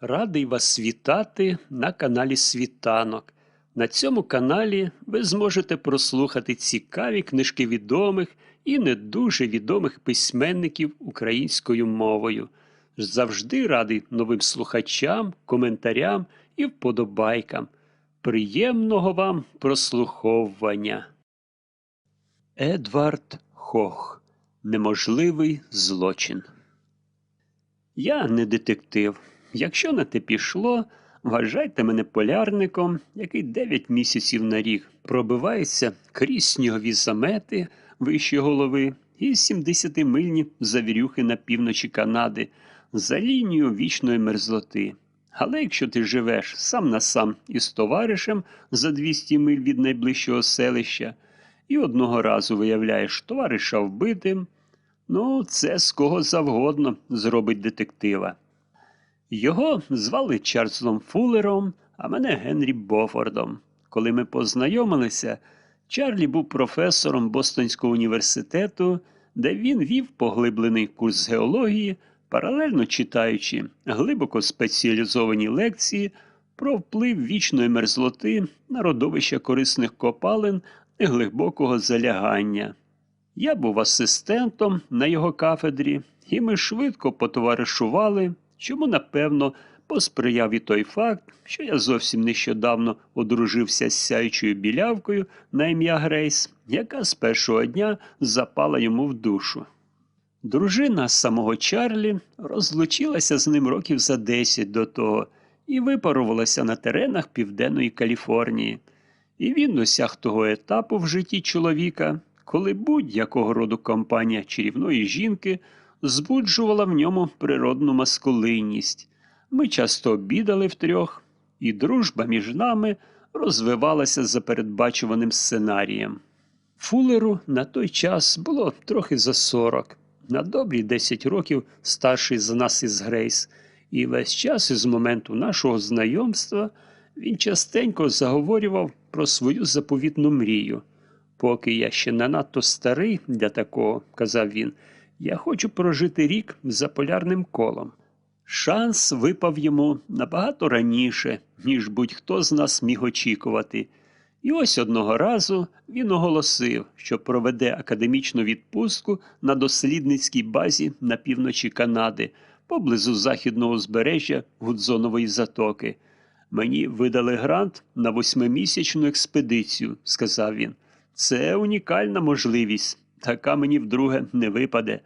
Радий вас вітати на каналі Світанок. На цьому каналі ви зможете прослухати цікаві книжки відомих і не дуже відомих письменників українською мовою. Завжди радий новим слухачам, коментарям і вподобайкам. Приємного вам прослуховування. Едвард Хох. Неможливий злочин. Я не детектив. Якщо на те пішло, вважайте мене полярником, який 9 місяців на рік пробивається крізь снігові замети вище голови і 70-мильні завірюхи на півночі Канади за лінією вічної мерзлоти. Але якщо ти живеш сам на сам із товаришем за 200 миль від найближчого селища і одного разу виявляєш товариша вбитим, ну це з кого завгодно зробить детектива. Його звали Чарльзом Фуллером, а мене Генрі Бофордом. Коли ми познайомилися, Чарлі був професором Бостонського університету, де він вів поглиблений курс геології, паралельно читаючи глибоко спеціалізовані лекції про вплив вічної мерзлоти на родовища корисних копалин неглибокого залягання. Я був асистентом на його кафедрі, і ми швидко потоваришували, чому, напевно, посприяв і той факт, що я зовсім нещодавно одружився з сяючою білявкою на ім'я Грейс, яка з першого дня запала йому в душу. Дружина самого Чарлі розлучилася з ним років за 10 до того і випарувалася на теренах Південної Каліфорнії. І він досяг того етапу в житті чоловіка, коли будь-якого роду компанія чарівної жінки збуджувала в ньому природну маскулинність. Ми часто обідали втрьох, і дружба між нами розвивалася за передбачуваним сценарієм. Фулеру на той час було трохи за сорок, на добрі 10 років старший за нас із Грейс, і весь час із моменту нашого знайомства він частенько заговорював про свою заповітну мрію. Поки я ще не надто старий для такого, казав він, я хочу прожити рік за полярним колом. Шанс випав йому набагато раніше, ніж будь-хто з нас міг очікувати. І ось одного разу він оголосив, що проведе академічну відпустку на дослідницькій базі на півночі Канади, поблизу західного узбережжя Гудзонової затоки. Мені видали грант на восьмимісячну експедицію, сказав він. Це унікальна можливість, така мені вдруге не випаде.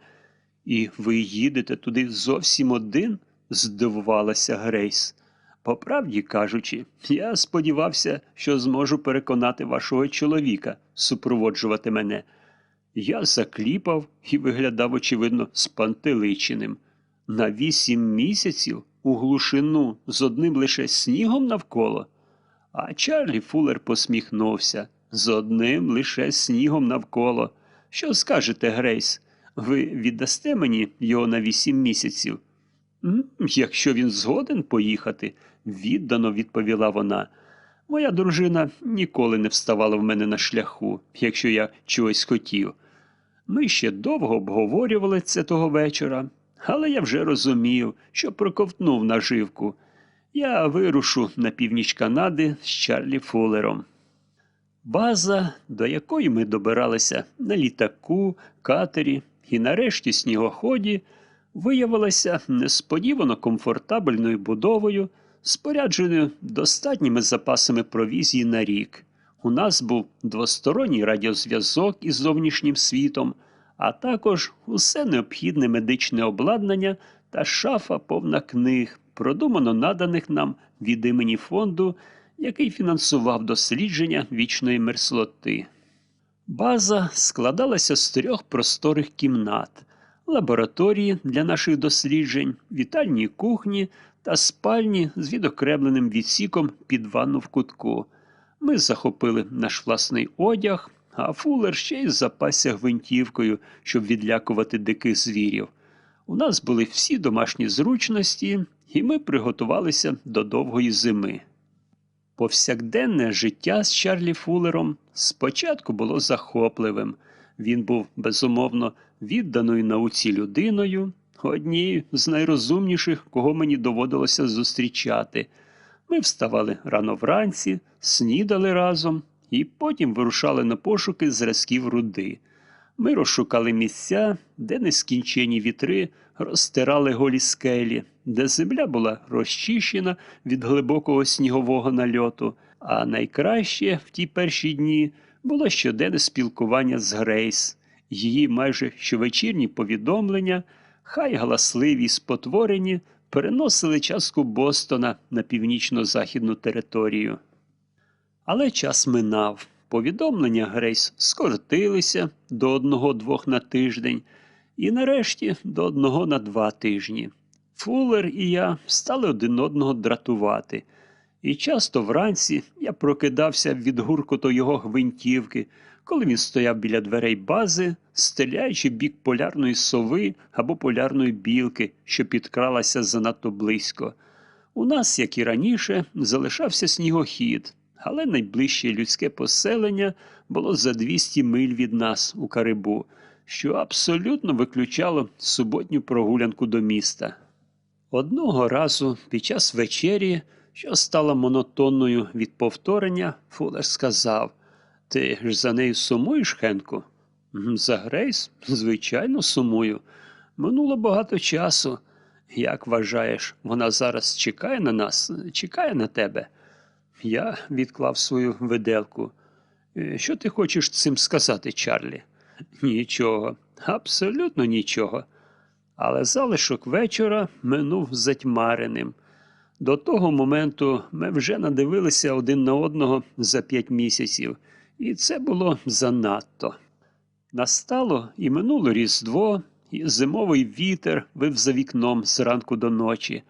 І ви їдете туди зовсім один? здивувалася Грейс. По правді кажучи, я сподівався, що зможу переконати вашого чоловіка супроводжувати мене. Я закліпав і виглядав, очевидно, спантеличеним. На вісім місяців у глушину з одним лише снігом навколо. А Чарлі Фуллер посміхнувся з одним лише снігом навколо. Що скажете, Грейс? Ви віддасте мені його на вісім місяців? Якщо він згоден поїхати, віддано відповіла вона. Моя дружина ніколи не вставала в мене на шляху, якщо я чогось хотів. Ми ще довго обговорювали це того вечора, але я вже розумів, що проковтнув наживку. Я вирушу на північ Канади з Чарлі Фуллером. База, до якої ми добиралися на літаку, катері і нарешті снігоході, виявилася несподівано комфортабельною будовою, спорядженою достатніми запасами провізії на рік. У нас був двосторонній радіозв'язок із зовнішнім світом, а також усе необхідне медичне обладнання та шафа повна книг, продумано наданих нам від імені фонду, який фінансував дослідження вічної мерзлоти. База складалася з трьох просторих кімнат, лабораторії для наших досліджень, вітальні кухні та спальні з відокремленим відсіком під ванну в кутку. Ми захопили наш власний одяг, а фулер ще й запасся гвинтівкою, щоб відлякувати диких звірів. У нас були всі домашні зручності, і ми приготувалися до довгої зими. Повсякденне життя з Чарлі Фуллером спочатку було захопливим. Він був безумовно відданою науці людиною, одні з найрозумніших, кого мені доводилося зустрічати. Ми вставали рано вранці, снідали разом і потім вирушали на пошуки зразків руди. Ми розшукали місця, де нескінчені вітри розтирали голі скелі, де земля була розчищена від глибокого снігового нальоту, а найкраще в ті перші дні було щоденне спілкування з Грейс, її майже щовечірні повідомлення, хай галасливі й спотворені, переносили частку Бостона на північно-західну територію. Але час минав. Повідомлення Грейс скоротилися до одного-двох на тиждень, і нарешті до одного на два тижні. Фуллер і я стали один одного дратувати. І часто вранці я прокидався від гуркоту його гвинтівки, коли він стояв біля дверей бази, стріляючи в бік полярної сови або полярної білки, що підкралася занадто близько. У нас, як і раніше, залишався снігохід, але найближче людське поселення було за 200 миль від нас у Карибу, що абсолютно виключало суботню прогулянку до міста. Одного разу під час вечері, що стала монотонною від повторення, Фулер сказав Ти ж за нею сумуєш, Хенку? За Грейс? Звичайно, сумую. Минуло багато часу. Як вважаєш, вона зараз чекає на нас, чекає на тебе? Я відклав свою виделку. «Е, Що ти хочеш цим сказати, Чарлі? Нічого, абсолютно нічого. Але залишок вечора минув затьмареним. До того моменту ми вже надивилися один на одного за п'ять місяців, і це було занадто. Настало і минуло Різдво, і зимовий вітер вив за вікном зранку до ночі.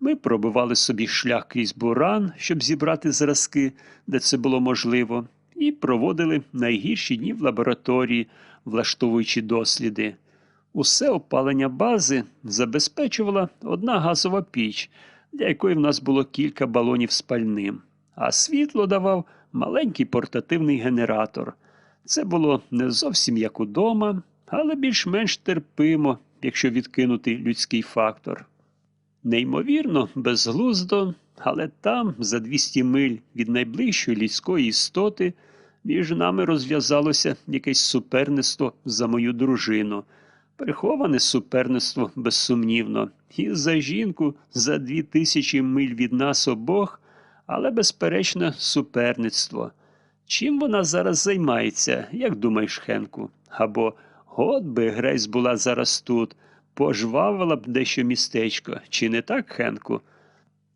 Ми пробивали собі шлях крізь буран, щоб зібрати зразки, де це було можливо, і проводили найгірші дні в лабораторії, влаштовуючи досліди. Усе опалення бази забезпечувала одна газова піч, для якої в нас було кілька балонів з пальним, а світло давав маленький портативний генератор. Це було не зовсім як удома, але більш-менш терпимо, якщо відкинути людський фактор. Неймовірно, безглуздо, але там, за 200 миль від найближчої людської істоти, між нами розв'язалося якесь суперництво за мою дружину. Приховане суперництво, безсумнівно, і за жінку за дві тисячі миль від нас обох, але безперечне суперництво. Чим вона зараз займається, як думаєш, Хенку? Або от би Грейс була зараз тут, пожвавила б дещо містечко, чи не так, Хенку?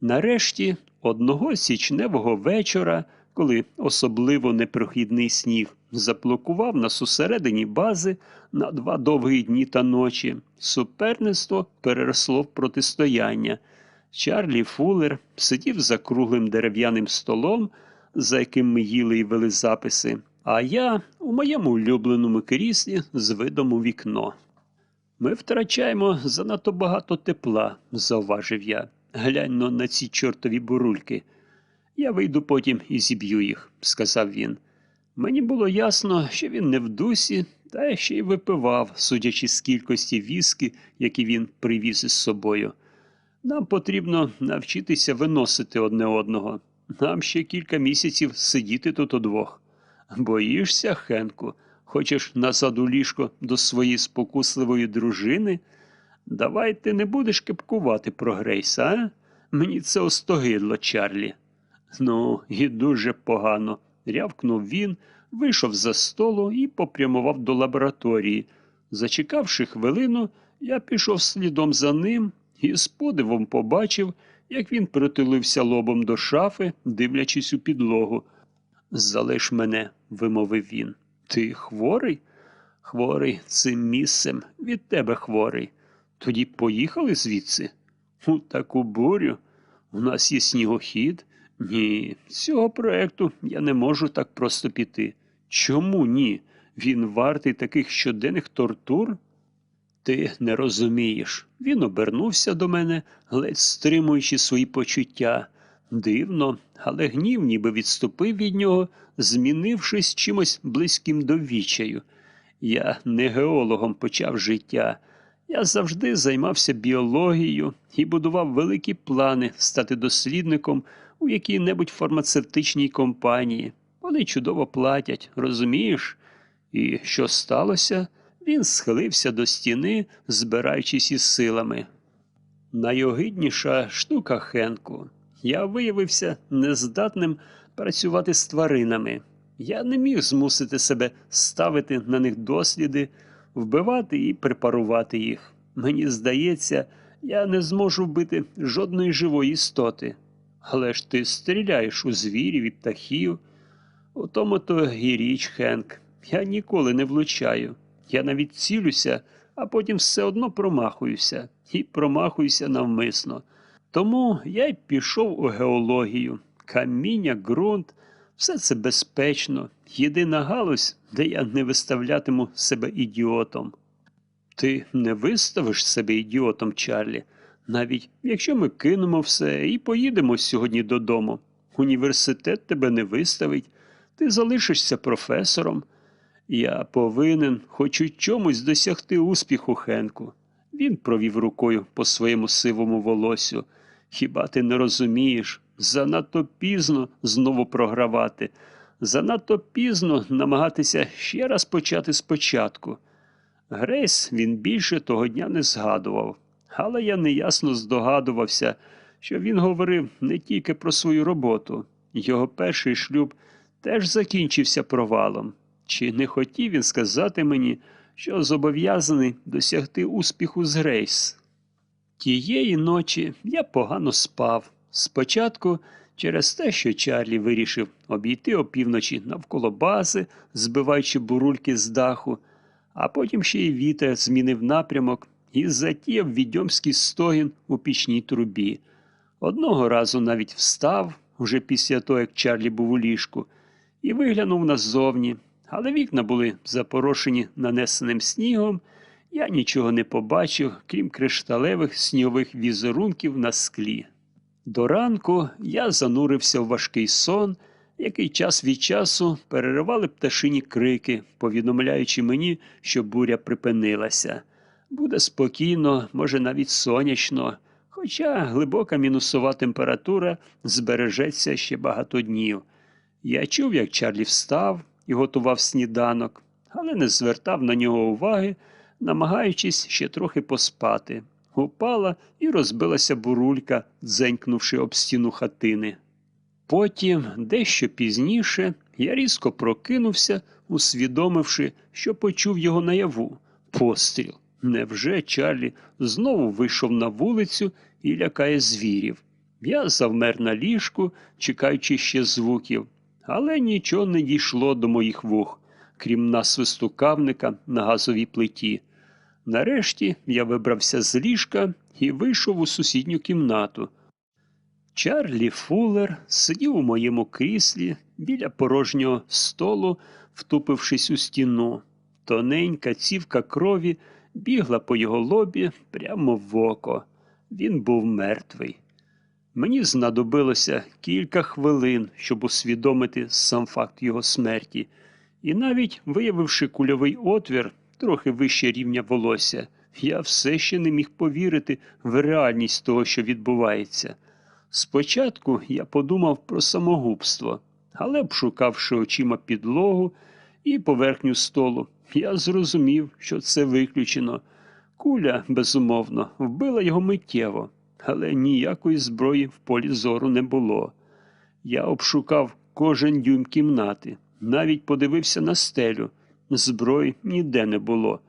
Нарешті, одного січневого вечора, коли особливо непрохідний сніг заблокував нас усередині бази на два довгі дні та ночі, суперництво переросло в протистояння. Чарлі Фуллер сидів за круглим дерев'яним столом, за яким ми їли і вели записи, а я у моєму улюбленому кріслі з видом у вікно. Ми втрачаємо занадто багато тепла, зауважив я. Глянь но на ці чортові бурульки. Я вийду потім і зіб'ю їх, сказав він. Мені було ясно, що він не в дусі, та ще й випивав, судячи з кількості віски, які він привіз із собою. Нам потрібно навчитися виносити одне одного. Нам ще кілька місяців сидіти тут удвох. Боїшся, Хенку? Хочеш назад у ліжко до своєї спокусливої дружини? Давай ти не будеш кепкувати про Грейса, а? Мені це остогидло, Чарлі. Ну, і дуже погано, рявкнув він, вийшов за столу і попрямував до лабораторії. Зачекавши хвилину, я пішов слідом за ним і з подивом побачив, як він притулився лобом до шафи, дивлячись у підлогу. Залиш мене, вимовив він. Ти хворий? Хворий цим місцем, від тебе хворий. Тоді поїхали звідси? У таку бурю. У нас є снігохід. Ні, з цього проекту я не можу так просто піти. Чому ні? Він вартий таких щоденних тортур? Ти не розумієш. Він обернувся до мене, ледь стримуючи свої почуття. Дивно, але гнів ніби відступив від нього, змінившись чимось близьким до відчаю. Я не геологом почав життя. Я завжди займався біологією і будував великі плани стати дослідником у якій-небудь фармацевтичній компанії. Вони чудово платять, розумієш? І що сталося? Він схилився до стіни, збираючись із силами. Найогидніша штука Хенку. Я виявився нездатним працювати з тваринами. Я не міг змусити себе ставити на них досліди, вбивати і препарувати їх. Мені здається, я не зможу вбити жодної живої істоти. Але ж ти стріляєш у звірів і птахів. У тому то і річ, Хенк. Я ніколи не влучаю. Я навіть цілюся, а потім все одно промахуюся і промахуюся навмисно. Тому я й пішов у геологію. Каміння, ґрунт, все це безпечно. Єдина галузь, де я не виставлятиму себе ідіотом. Ти не виставиш себе ідіотом, Чарлі, навіть якщо ми кинемо все і поїдемо сьогодні додому. Університет тебе не виставить, ти залишишся професором. Я повинен хоч у чомусь досягти успіху, Хенку. Він провів рукою по своєму сивому волосю. Хіба ти не розумієш? Занадто пізно знову програвати, занадто пізно намагатися ще раз почати спочатку. Грейс він більше того дня не згадував, але я неясно здогадувався, що він говорив не тільки про свою роботу. Його перший шлюб теж закінчився провалом. Чи не хотів він сказати мені, що зобов'язаний досягти успіху з Грейс? Тієї ночі я погано спав. Спочатку через те, що Чарлі вирішив обійти опівночі навколо бази, збиваючи бурульки з даху, а потім ще й вітер змінив напрямок і затіяв відьомський стогін у пічній трубі. Одного разу навіть встав, уже після того, як Чарлі був у ліжку, і виглянув назовні, але вікна були запорошені нанесеним снігом. Я нічого не побачив, крім кришталевих снігових візерунків на склі. До ранку я занурився в важкий сон, який час від часу переривали пташині крики, повідомляючи мені, що буря припинилася. Буде спокійно, може навіть сонячно, хоча глибока мінусова температура збережеться ще багато днів. Я чув, як Чарлі встав і готував сніданок, але не звертав на нього уваги, намагаючись ще трохи поспати. Упала і розбилася бурулька, дзенькнувши об стіну хатини. Потім, дещо пізніше, я різко прокинувся, усвідомивши, що почув його наяву. Постріл. Невже Чарлі знову вийшов на вулицю і лякає звірів? Я завмер на ліжку, чекаючи ще звуків, але нічого не дійшло до моїх вух, крім насвисту кавника на газовій плиті. Нарешті я вибрався з ліжка і вийшов у сусідню кімнату. Чарлі Фуллер сидів у моєму кріслі біля порожнього столу, втупившись у стіну. Тоненька цівка крові бігла по його лобі прямо в око. Він був мертвий. Мені знадобилося кілька хвилин, щоб усвідомити сам факт його смерті, і навіть виявивши кульовий отвір трохи вище рівня волосся, я все ще не міг повірити в реальність того, що відбувається. Спочатку я подумав про самогубство, але, обшукавши очима підлогу і поверхню столу, я зрозумів, що це виключено. Куля, безумовно, вбила його миттєво, але ніякої зброї в полі зору не було. Я обшукав кожен дюйм кімнати, навіть подивився на стелю. Зброї ніде не було.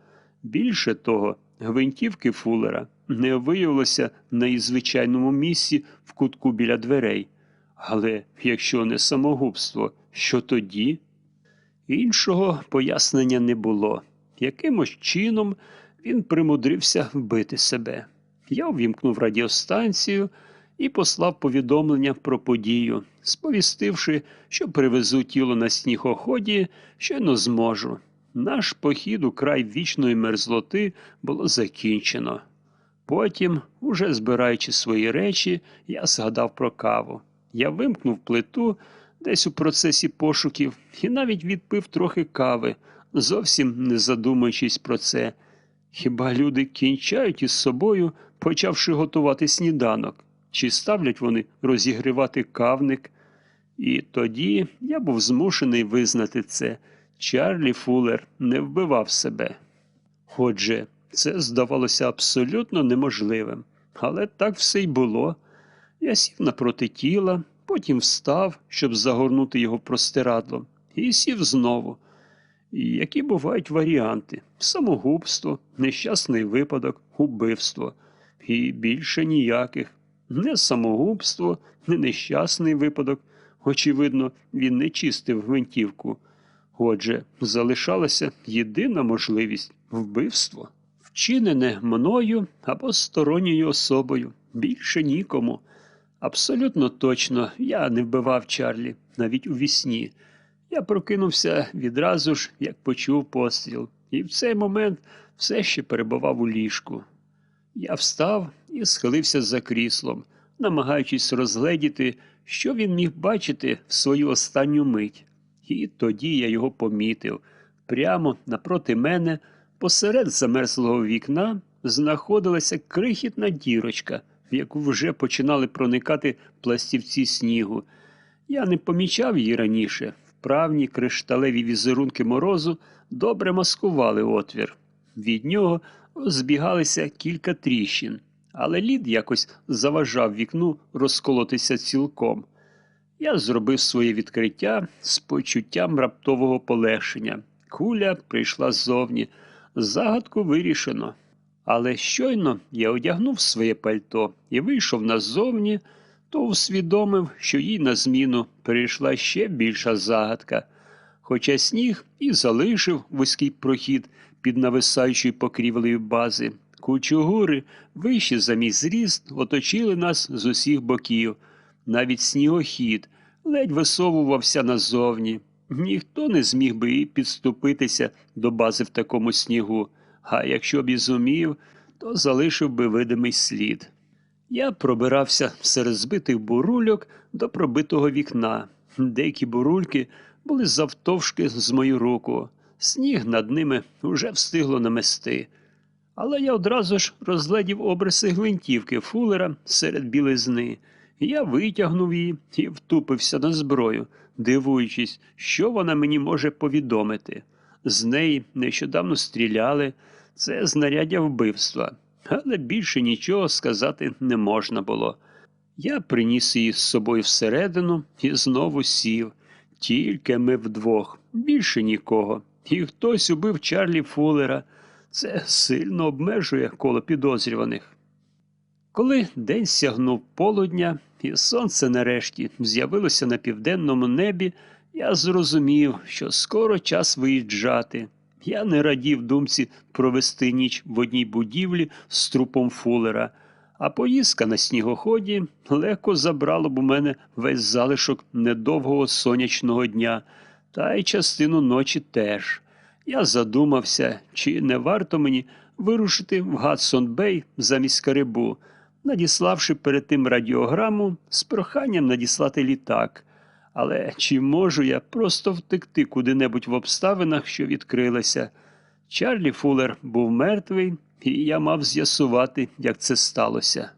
Більше того, гвинтівки фулера не виявилося на її звичайному місці в кутку біля дверей. Але якщо не самогубство, що тоді? Іншого пояснення не було. Якимось чином він примудрився вбити себе. Я увімкнув радіостанцію і послав повідомлення про подію, сповістивши, що привезу тіло на снігоході, щойно зможу. Наш похід у край вічної мерзлоти було закінчено. Потім, уже збираючи свої речі, я згадав про каву. Я вимкнув плиту десь у процесі пошуків і навіть відпив трохи кави, зовсім не задумуючись про це. Хіба люди кінчають із собою, почавши готувати сніданок? Чи ставлять вони розігрівати кавник? І тоді я був змушений визнати це. Чарлі Фуллер не вбивав себе. Отже, це здавалося абсолютно неможливим. Але так все й було. Я сів напроти тіла, потім встав, щоб загорнути його в простирадло, і сів знову. І які бувають варіанти: самогубство, нещасний випадок, убивство. І більше ніяких. Не самогубство, не нещасний випадок. Очевидно, він не чистив гвинтівку. Отже, залишалася єдина можливість вбивство, вчинене мною або сторонньою особою, більше нікому. Абсолютно точно я не вбивав Чарлі, навіть у вісні. Я прокинувся відразу ж, як почув постріл, і в цей момент все ще перебував у ліжку. Я встав і схилився за кріслом, намагаючись розгледіти, що він міг бачити в свою останню мить. І тоді я його помітив. Прямо напроти мене, посеред замерзлого вікна, знаходилася крихітна дірочка, в яку вже починали проникати пластівці снігу. Я не помічав її раніше. Вправні кришталеві візерунки морозу добре маскували отвір. Від нього збігалися кілька тріщин, але лід якось заважав вікну розколотися цілком. Я зробив своє відкриття з почуттям раптового полегшення. Куля прийшла ззовні. Загадку вирішено. Але щойно я одягнув своє пальто і вийшов назовні, то усвідомив, що їй на зміну прийшла ще більша загадка. Хоча сніг і залишив вузький прохід під нависаючою покрівлею бази, кучугури, вищі за мій зріст, оточили нас з усіх боків. Навіть снігохід ледь висовувався назовні. Ніхто не зміг би і підступитися до бази в такому снігу, а якщо б і зумів, то залишив би видимий слід. Я пробирався серед збитих бурульок до пробитого вікна. Деякі бурульки були завтовшки з мою руку. Сніг над ними уже встигло намести. Але я одразу ж розгледів обриси гвинтівки фулера серед білизни. Я витягнув її і втупився на зброю, дивуючись, що вона мені може повідомити. З неї нещодавно стріляли, це знаряддя вбивства, але більше нічого сказати не можна було. Я приніс її з собою всередину і знову сів. Тільки ми вдвох, більше нікого. І хтось убив Чарлі Фуллера. Це сильно обмежує коло підозрюваних. Коли день сягнув полудня, і сонце нарешті з'явилося на південному небі, я зрозумів, що скоро час виїжджати. Я не радів думці провести ніч в одній будівлі з трупом фулера, а поїздка на снігоході легко забрала б у мене весь залишок недовгого сонячного дня, та й частину ночі теж. Я задумався, чи не варто мені вирушити в Гадсон Бей замість Карибу, надіславши перед тим радіограму з проханням надіслати літак. Але чи можу я просто втекти куди-небудь в обставинах, що відкрилися? Чарлі Фуллер був мертвий, і я мав з'ясувати, як це сталося.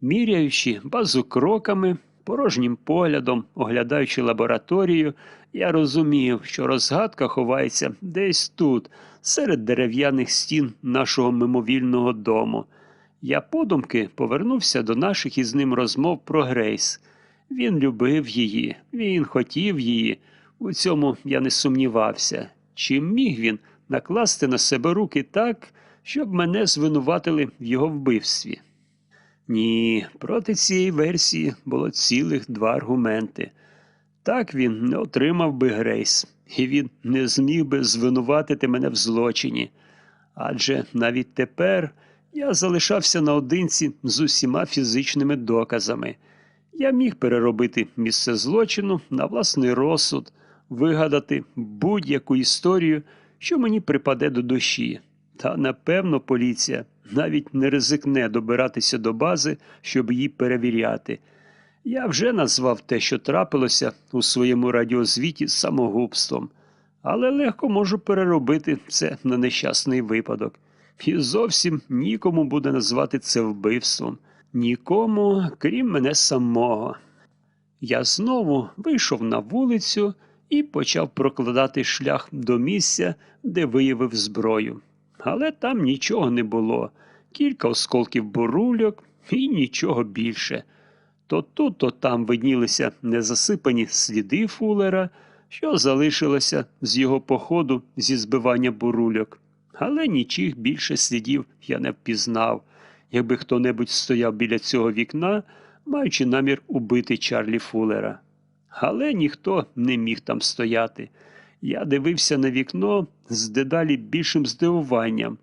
Міряючи базу кроками, порожнім поглядом, оглядаючи лабораторію, я розумів, що розгадка ховається десь тут, серед дерев'яних стін нашого мимовільного дому. Я подумки повернувся до наших із ним розмов про Грейс. Він любив її, він хотів її. У цьому я не сумнівався. Чи міг він накласти на себе руки так, щоб мене звинуватили в його вбивстві? Ні, проти цієї версії було цілих два аргументи. Так він не отримав би Грейс, і він не зміг би звинуватити мене в злочині. Адже навіть тепер я залишався наодинці з усіма фізичними доказами. Я міг переробити місце злочину на власний розсуд, вигадати будь-яку історію, що мені припаде до душі. Та, напевно, поліція навіть не ризикне добиратися до бази, щоб її перевіряти. Я вже назвав те, що трапилося у своєму радіозвіті самогубством, але легко можу переробити це на нещасний випадок. і зовсім нікому буде назвати це вбивством. Нікому, крім мене самого. Я знову вийшов на вулицю і почав прокладати шлях до місця, де виявив зброю. Але там нічого не було, кілька осколків бурульок і нічого більше. То тут, то там виднілися незасипані сліди фулера, що залишилося з його походу зі збивання бурульок. Але нічих більше слідів я не впізнав. Якби хто-небудь стояв біля цього вікна, маючи намір убити Чарлі Фулера. Але ніхто не міг там стояти. Я дивився на вікно з дедалі більшим здивуванням.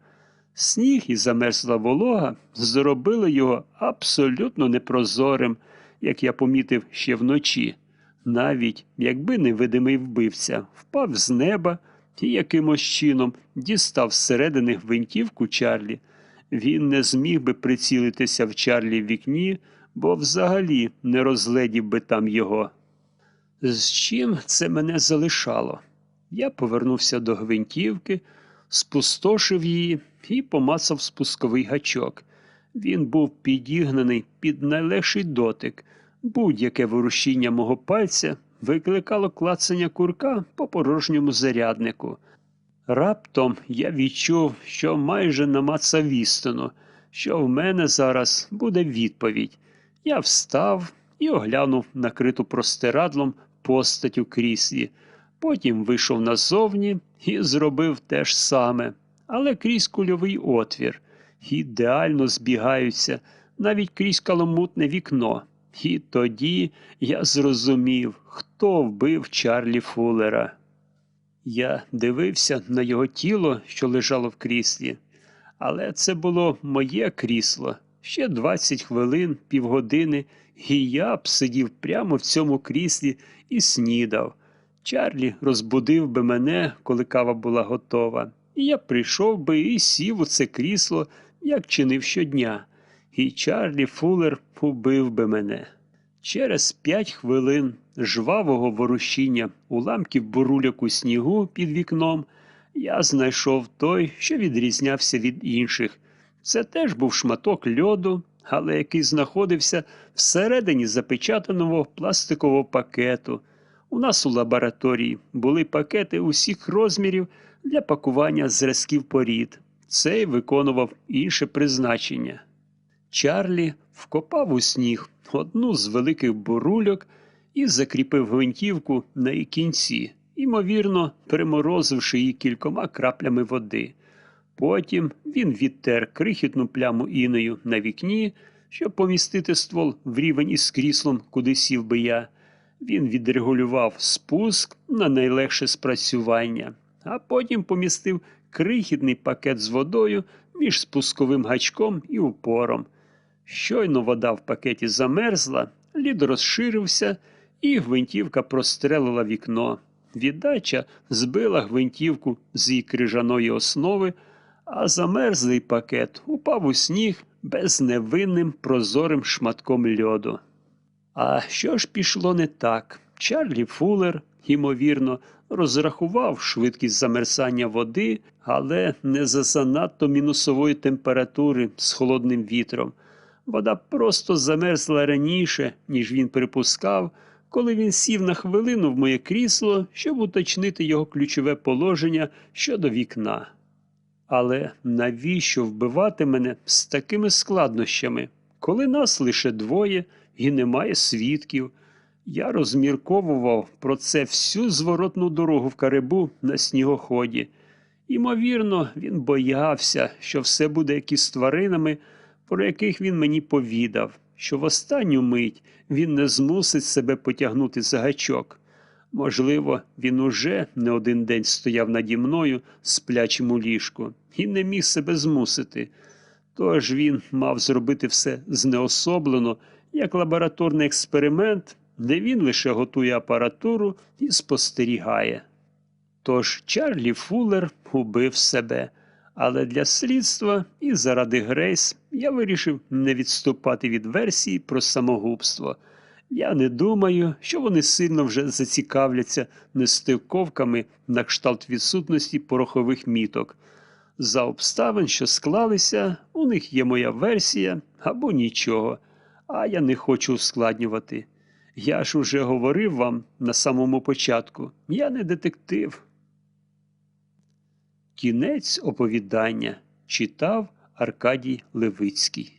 Сніг і замерзла волога зробили його абсолютно непрозорим, як я помітив ще вночі. Навіть якби невидимий вбивця впав з неба і якимось чином дістав зсередини гвинтівку Чарлі, він не зміг би прицілитися в Чарлі в вікні, бо взагалі не розгледів би там його. З чим це мене залишало? Я повернувся до гвинтівки, спустошив її і помацав спусковий гачок. Він був підігнаний під найлегший дотик. Будь-яке ворушіння мого пальця викликало клацання курка по порожньому заряднику. Раптом я відчув, що майже намацав істину, що в мене зараз буде відповідь. Я встав і оглянув накриту простирадлом постать у кріслі. Потім вийшов назовні і зробив те ж саме, але крізь кульовий отвір. Ідеально збігаються навіть крізь каламутне вікно. І тоді я зрозумів, хто вбив Чарлі Фуллера. Я дивився на його тіло, що лежало в кріслі, але це було моє крісло. Ще 20 хвилин, півгодини, і я б сидів прямо в цьому кріслі і снідав. Чарлі розбудив би мене, коли кава була готова, і я прийшов би і сів у це крісло, як чинив щодня, і Чарлі Фуллер убив би мене. Через п'ять хвилин жвавого ворушіння уламків бурульок у снігу під вікном я знайшов той, що відрізнявся від інших. Це теж був шматок льоду, але який знаходився всередині запечатаного пластикового пакету. У нас у лабораторії були пакети усіх розмірів для пакування зразків порід. Цей виконував інше призначення. Чарлі вкопав у сніг одну з великих бурульок і закріпив гвинтівку на її кінці, ймовірно, приморозивши її кількома краплями води. Потім він відтер крихітну пляму інею на вікні, щоб помістити ствол в рівень із кріслом, куди сів би я. Він відрегулював спуск на найлегше спрацювання, а потім помістив крихітний пакет з водою між спусковим гачком і упором. Щойно вода в пакеті замерзла, лід розширився, і гвинтівка прострелила вікно. Віддача збила гвинтівку з її крижаної основи, а замерзлий пакет упав у сніг безневинним прозорим шматком льоду. А що ж пішло не так? Чарлі Фуллер, ймовірно, розрахував швидкість замерзання води, але не за занадто мінусової температури з холодним вітром. Вода просто замерзла раніше, ніж він припускав, коли він сів на хвилину в моє крісло, щоб уточнити його ключове положення щодо вікна. Але навіщо вбивати мене з такими складнощами, коли нас лише двоє і немає свідків? Я розмірковував про це всю зворотну дорогу в Карибу на снігоході. Імовірно, він боявся, що все буде як із тваринами, про яких він мені повідав, що в останню мить він не змусить себе потягнути за гачок. Можливо, він уже не один день стояв наді мною сплячим у ліжку і не міг себе змусити. Тож він мав зробити все знеособлено, як лабораторний експеримент, де він лише готує апаратуру і спостерігає. Тож Чарлі Фуллер убив себе, але для слідства і заради Грейс я вирішив не відступати від версії про самогубство. Я не думаю, що вони сильно вже зацікавляться нестиковками на кшталт відсутності порохових міток. За обставин, що склалися, у них є моя версія або нічого, а я не хочу ускладнювати. Я ж уже говорив вам на самому початку, я не детектив. Кінець оповідання читав Аркадій Левицький.